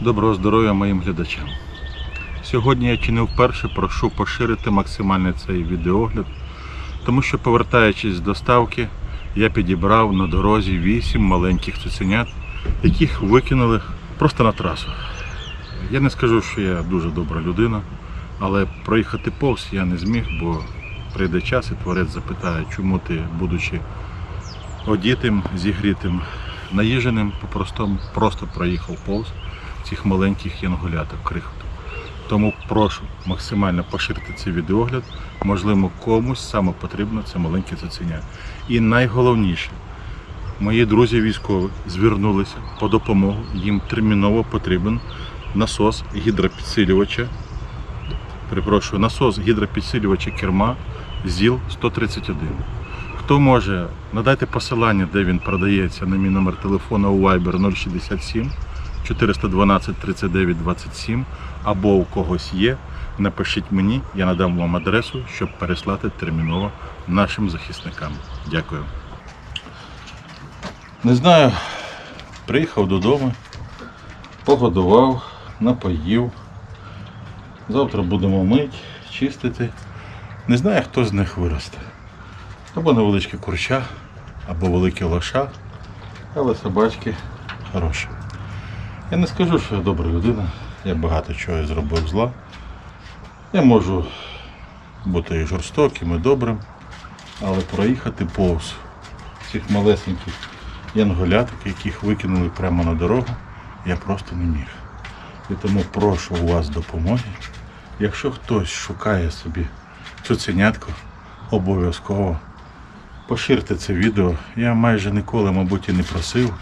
Доброго здоров'я моїм глядачам. Сьогодні я чи не вперше прошу поширити максимально цей відеогляд, тому що повертаючись з доставки, я підібрав на дорозі 8 маленьких цуценят, яких викинули просто на трасу. Я не скажу, що я дуже добра людина, але проїхати повз я не зміг, бо прийде час і творець запитає, чому ти, будучи одітим, зігрітим, наїженим, по-простому, просто проїхав повз цих маленьких янголяток крихоток. Тому прошу максимально поширити цей відеогляд. Можливо, комусь саме потрібно це маленьке цуценя. І найголовніше, мої друзі військові звернулися по допомогу. Їм терміново потрібен насос гідропідсилювача. Перепрошую, насос гідропідсилювача керма ЗІЛ 131. Хто може, надайте посилання, де він продається на мій номер телефону у Viber 067 412 39 27 або у когось є, напишіть мені, я надам вам адресу, щоб переслати терміново нашим захисникам. Дякую. Не знаю, приїхав додому, погодував, напоїв. Завтра будемо мити, чистити. Не знаю, хто з них виросте. Або невеличке курча, або велике лоша, але собачки хороші. Я не скажу, що я добра людина, я багато чого зробив зла. Я можу бути і жорстоким, і добрим, але проїхати повз цих малесеньких янголяток, яких викинули прямо на дорогу, я просто не міг. І тому прошу у вас допомоги. Якщо хтось шукає собі цуценятко, обов'язково поширте це відео. Я майже ніколи, мабуть, і не просив.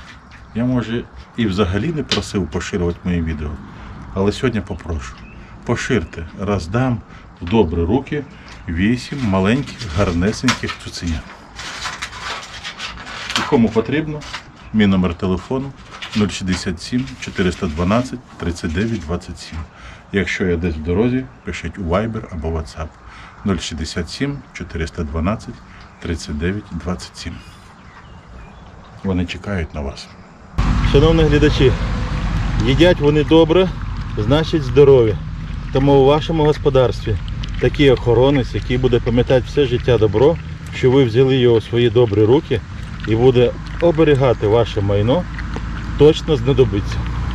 Я може і взагалі не просив поширювати мої відео. Але сьогодні попрошу. Поширте, роздам в добрі руки вісім маленьких, гарнесеньких цуценят. Кому потрібно, мій номер телефону 067 412 39 27. Якщо я десь в дорозі, пишіть у Viber або WhatsApp 067 412 39 27. Вони чекають на вас. Шановні глядачі, їдять вони добре, значить здорові. Тому у вашому господарстві такий охоронець, який буде пам'ятати все життя добро, що ви взяли його у свої добрі руки і буде оберігати ваше майно, точно знадобиться.